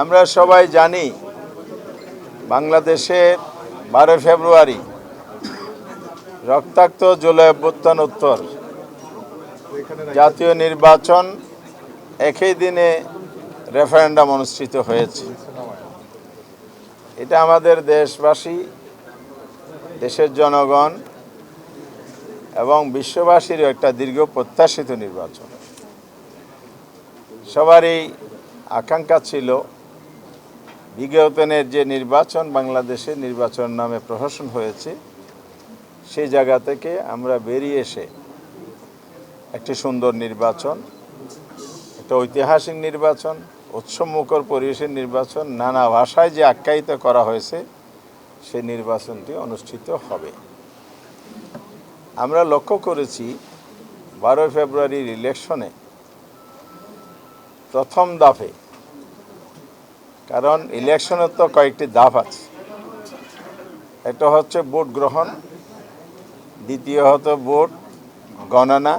আমরা সবাই জানি বাংলাদেশে বারো ফেব্রুয়ারি, রক্তাক্ত জুলাই অভ্যুত্থান উত্তর। জাতীয় নির্বাচন একই দিনে রেফারেন্ডাম অনুষ্ঠিত হয়েছে। এটা আমাদের দেশবাসী, দেশের জনগণ এবং বিশ্ববাসীরও একটা দীর্ঘ প্রত্যাশিত নির্বাচন। সবারই আকাঙ্ক্ষা ছিল বিগতনের যে নির্বাচন বাংলাদেশে নির্বাচন নামে প্রহসন হয়েছে, সেই জায়গা থেকে আমরা বেরিয়ে এসে একটি সুন্দর নির্বাচন, একটা ঐতিহাসিক নির্বাচন উৎসমুখর পরিবেশের নির্বাচন, নানা ভাষায় যে আখ্যায়িত করা হয়েছে সেই নির্বাচনটি অনুষ্ঠিত হবে। আমরা লক্ষ্য করেছি, বারোই ফেব্রুয়ারির ইলেকশনে প্রথম দাফে কারণ ইলেকশনের তো কয়েকটি দাফ আছে। একটা হচ্ছে ভোট গ্রহণ, দ্বিতীয় হতো ভোট গণনা,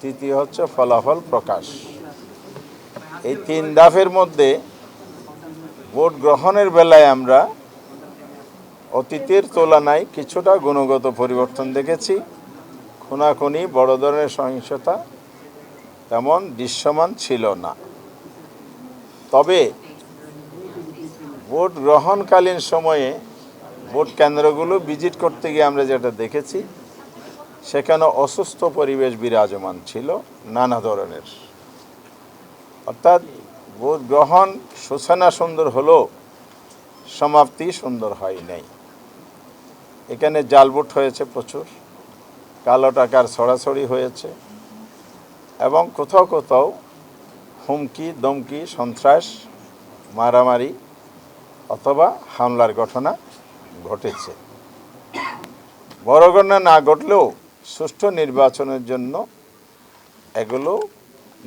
তৃতীয় হচ্ছে ফলাফল প্রকাশ। এই তিন দাফের মধ্যে ভোট গ্রহণের বেলায় আমরা অতীতের তুলনায় কিছুটা গুণগত পরিবর্তন দেখেছি। খুনাখুনি, বড় ধরনের সহিংসতা তেমন দৃশ্যমান ছিল না। তবে ভোট গ্রহণকালীন সময়ে ভোট কেন্দ্রগুলো ভিজিট করতে গিয়ে আমরা যেটা দেখেছি, সেখানে অসুস্থ পরিবেশ বিরাজমান ছিল নানা ধরনের। অর্থাৎ ভোট গ্রহণ সূচনা সুন্দর হলেও সমাপ্তি সুন্দর হয় নাই। এখানে জাল ভোট হয়েছে প্রচুর, কালো টাকার ছড়াছড়ি হয়েছে এবং কোথাও কোথাও হুমকি, দমকি, সন্ত্রাস, মারামারি অথবা হামলার ঘটনা ঘটেছে। বড় ঘটনা না ঘটলেও সুষ্ঠু নির্বাচনের জন্য এগুলো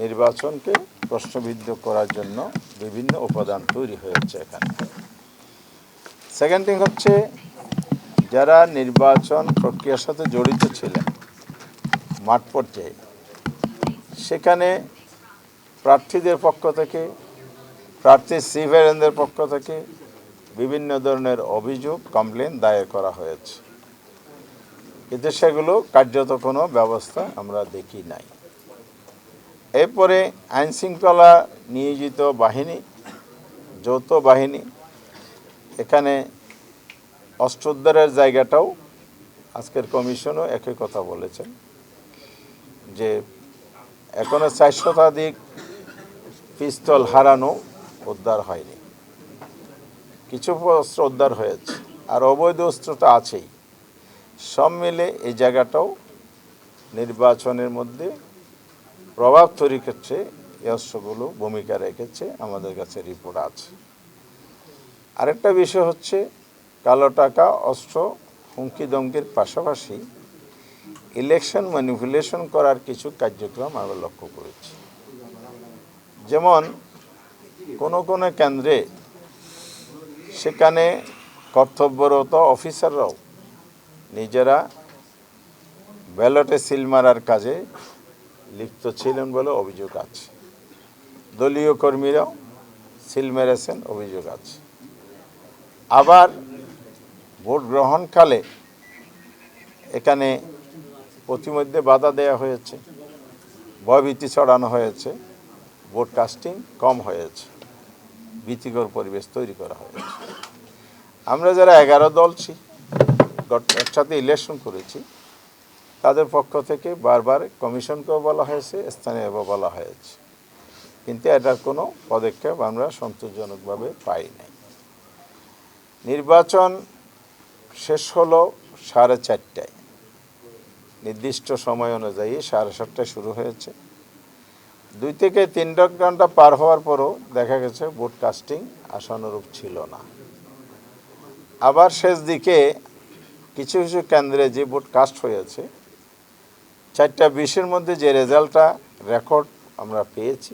নির্বাচনকে প্রশ্নবিদ্ধ করার জন্য বিভিন্ন উপাদান তৈরি হয়েছে এখানে। সেকেন্ড থিং হচ্ছে, যারা নির্বাচন প্রক্রিয়ার সাথে জড়িত ছিলেন মাঠ পর্যায়ে, সেখানে প্রার্থীদের পক্ষ থেকে, প্রার্থী সিভারেনদের পক্ষ থেকে বিভিন্ন ধরনের অভিযোগ কমপ্লেন দায়ের করা হয়েছে। কিন্তু সেগুলো কার্যত কোনো ব্যবস্থা আমরা দেখি নাই। এরপরে আইন শৃঙ্খলা নিয়োজিত বাহিনী, যৌথ বাহিনী, এখানে অস্ত্রোদ্ধারের জায়গাটাও আজকের কমিশনও একই কথা বলেছেন যে এখনও চার শতাধিক পিস্তল হারানো উদ্ধার হয়নি। কিছু অস্ত্র উদ্ধার হয়েছে আর অবৈধ অস্ত্র তো আছেই। সব মিলে এই জায়গাটাও নির্বাচনের মধ্যে প্রভাব তৈরি করছে, এই অস্ত্রগুলো ভূমিকা রেখেছে, আমাদের কাছে রিপোর্ট আছে। আরেকটা বিষয় হচ্ছে, কালো টাকা অস্ত্র হুমকি দমকির পাশাপাশি ইলেকশন ম্যানিপুলেশন করার কিছু কার্যক্রম আমরা লক্ষ্য করেছি। যেমন কোনো কোনো কেন্দ্রে সেখানে কর্তব্যরত অফিসাররাও নিজেরা ব্যালটে সিল মারার কাজে লিপ্ত ছিলেন বলে অভিযোগ আছে। দলীয় কর্মীরাও সিল মেরেছেন, অভিযোগ আছে। আবার ভোট গ্রহণকালে এখানে প্রতিমধ্যে বাধা দেওয়া হয়েছে, ভয়ভীতি ছড়ানো হয়েছে, ভোট কাস্টিং কম হয়েছে। ভীতিকর পরিবেশ তৈরি করা হয়েছে। আমরা যারা এগারো দল ছি একসাথে ইলেকশন করেছি, তাদের পক্ষ থেকে বারবার কমিশনকেও বলা হয়েছে স্থানীয়ভাবে বলা হয়েছে। কিন্তু এটার কোনো পদক্ষেপ আমরা সন্তোষজনকভাবে পাই নাই। নির্বাচন শেষ হলো সাড়ে চারটায়। নির্দিষ্ট সময় অনুযায়ী সাড়ে সাতটায় শুরু হয়েছে। দুই থেকে তিন ঘণ্টা পার হওয়ার পরও দেখা গেছে ভোট কাস্টিং আশানুরূপ ছিল না। আবার শেষ দিকে কিছু কিছু কেন্দ্রে যে ভোট কাস্ট হয়েছে, চারটা বিশের মধ্যে যে রেজাল্টটা রেকর্ড আমরা পেয়েছি,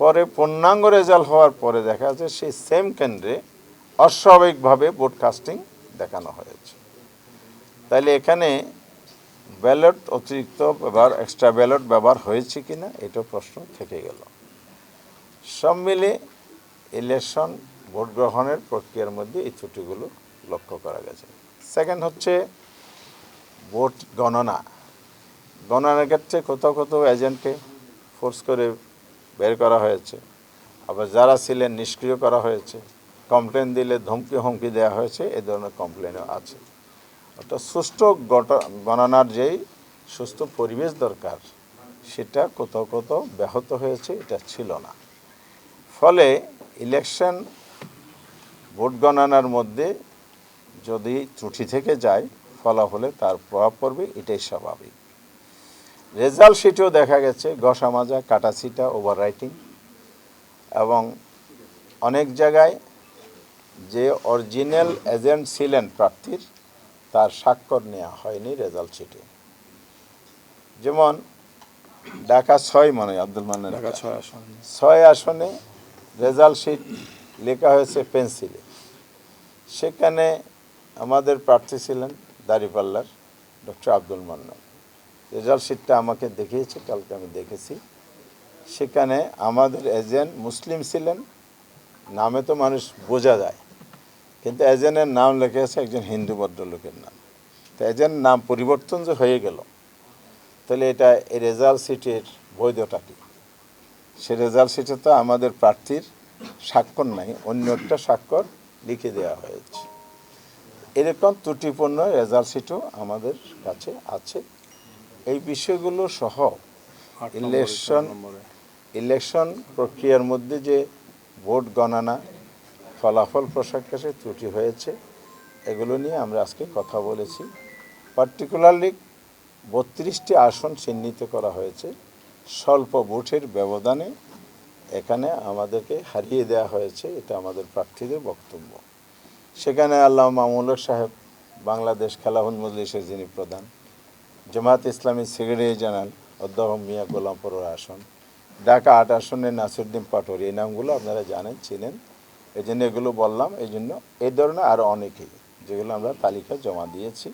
পরে পূর্ণাঙ্গ রেজাল্ট হওয়ার পরে দেখা যাচ্ছে সেই সেম কেন্দ্রে অস্বাভাবিকভাবে ভোট কাস্টিং দেখানো হয়েছে। তাইলে এখানে ব্যালট, অতিরিক্ত ব্যবহার এক্সট্রা ব্যালট ব্যবহার হয়েছে কিনা এটা প্রশ্ন থেকে গেল। সব মিলে ইলেকশন ভোট গ্রহণের প্রক্রিয়ার মধ্যে এই ত্রুটিগুলো লক্ষ্য করা গেছে। সেকেন্ড হচ্ছে ভোট গণনা। গণনার ক্ষেত্রে কোথাও কোথাও এজেন্টকে ফোর্স করে বের করা হয়েছে। আবার যারা ছিলেন, নিষ্ক্রিয় করা হয়েছে। কমপ্লেন দিলে ধমকি হুমকি দেওয়া হয়েছে, এ ধরনের কমপ্লেনও আছে। অর্থাৎ সুষ্ঠু গণনার যেই সুস্থ পরিবেশ দরকার, সেটা কোথাও কোথাও ব্যাহত হয়েছে, এটা ছিল না। ফলে ইলেকশন ভোট গণনার মধ্যে যদি ত্রুটি থেকে যায়, ফলাফলে তার প্রভাব পড়বে, এটাই স্বাভাবিক। রেজাল্ট শিটেও দেখা গেছে গসা মাজা কাটাছিটা ওভার রাইটিং এবং অনেক জায়গায় যে অরিজিনাল এজেন্ট ছিলেন প্রার্থীর তার স্বাক্ষর নেওয়া হয়নি রেজাল্ট শিটে। যেমন ঢাকা ছয় মনে আব্দুল মান্নান ঢাকা ছয় আসন। ছয় আসনে রেজাল্ট শিট লেখা হয়েছে পেন্সিলে। সেখানে আমাদের প্রার্থী ছিলেন দাঁড়িপাল্লার ডক্টর আব্দুল মান্নান। রেজাল্ট শিটটা আমাকে দেখিয়েছে কালকে আমি দেখেছি। সেখানে আমাদের এজেন্ট মুসলিম ছিলেন নামে তো মানুষ বোঝা যায়। কিন্তু এজেন্টের নাম লেখা আছে একজন হিন্দু ভদ্রলোকের নাম। তো এজেন্ট নাম পরিবর্তন যে হয়ে গেল তাহলে এটা এই রেজাল্ট সিটের বৈধতা কী? সে রেজাল্ট সিটে তো আমাদের প্রার্থীর স্বাক্ষর নাই অন্য একটা স্বাক্ষর লিখে দেওয়া হয়েছে। এরকম ত্রুটিপূর্ণ রেজাল্ট সিটও আমাদের কাছে আছে। এই বিষয়গুলো সহ ইলেকশন ইলেকশন প্রক্রিয়ার মধ্যে যে ভোট গণনা ফলাফল প্রকাশে ত্রুটি হয়েছে, এগুলো নিয়ে আমরা আজকে কথা বলেছি। পার্টিকুলারলি বত্রিশটি আসন চিহ্নিত করা হয়েছে, স্বল্প ভোটের ব্যবধানে এখানে আমাদেরকে হারিয়ে দেওয়া হয়েছে, এটা আমাদের প্রার্থীদের বক্তব্য। সেখানে আল্লাহ মামুল সাহেব, বাংলাদেশ খেলাফত মজলিসের যিনি প্রধান জামাত ইসলামী সেক্রেটারি জেনারেল অধ্যাপক মিয়া গোলাম পরোর আসন, ঢাকা আট আসনের নাসিরুদ্দিন পাটোয়ারি, এই নামগুলো আপনারা জানেন, চিনেন। এই জন্য এগুলো বললাম এই জন্য এই ধরনের আরও অনেকেই যেগুলো আমরা তালিকা জমা দিয়েছি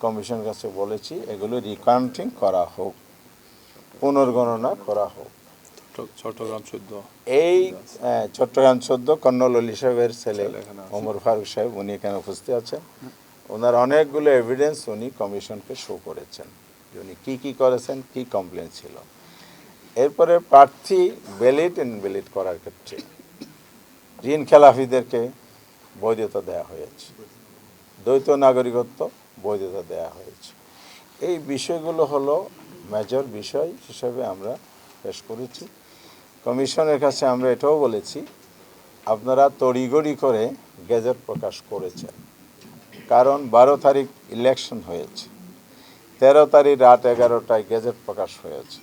কমিশন কাছে বলেছি এগুলো রিকাউন্টিং করা হোক পুনর্গণনা করা হোক। চট্ট- চট্টগ্রাম চোদ্দ। এই আহ, চট্টগ্রাম চোদ্দ কর্নল অলি সাহেবের ছেলে ওমর ফারুক সাহেব উনি এখানে উপস্থিত আছেন। ওনার অনেকগুলো এভিডেন্স উনি কমিশনকে শো করেছেন উনি কী কী করেছেন কী কমপ্লেন ছিল। এরপরে প্রার্থী ব্যালিট ইনভ্যালিড করার ক্ষেত্রে ঋণ খেলাফিদেরকে বৈধতা দেওয়া হয়েছে। দ্বৈত নাগরিকত্ব বৈধতা দেওয়া হয়েছে। এই বিষয়গুলো হলো মেজর বিষয় হিসেবে আমরা পেশ করেছি। কমিশনের কাছে আমরা এটাও বলেছি, আপনারা তড়িগড়ি করে গেজেট প্রকাশ করেছেন। কারণ বারো তারিখ ইলেকশন হয়েছে। তেরো তারিখ রাত এগারোটায় গেজেট প্রকাশ হয়েছে।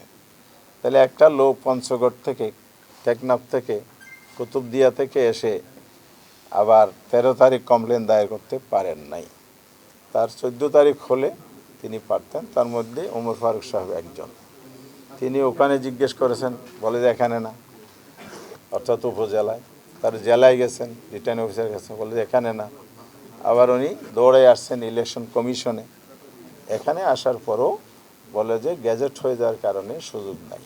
তাহলে একটা লোক পঞ্চগড় থেকে, টেকনাফ থেকে কুতুবদিয়া থেকে এসে আবার তেরো তারিখ কমপ্লেন দায়ের করতে পারেন নাই। তার চোদ্দ তারিখ হলে তিনি পারতেন, তার মধ্যে ওমর ফারুক সাহেব একজন। তিনি ওখানে জিজ্ঞেস করেছেন, বলে যে এখানে না, অর্থাৎ উপজেলায়। তার জেলায় গেছেন রিটার্ন অফিসার গেছেন, বলে যে এখানে না। আবার উনি দৌড়ে আসছেন ইলেকশন কমিশনে এখানে আসার পরও বলে যে গ্যাজেট হয়ে যাওয়ার কারণে সুযোগ নাই।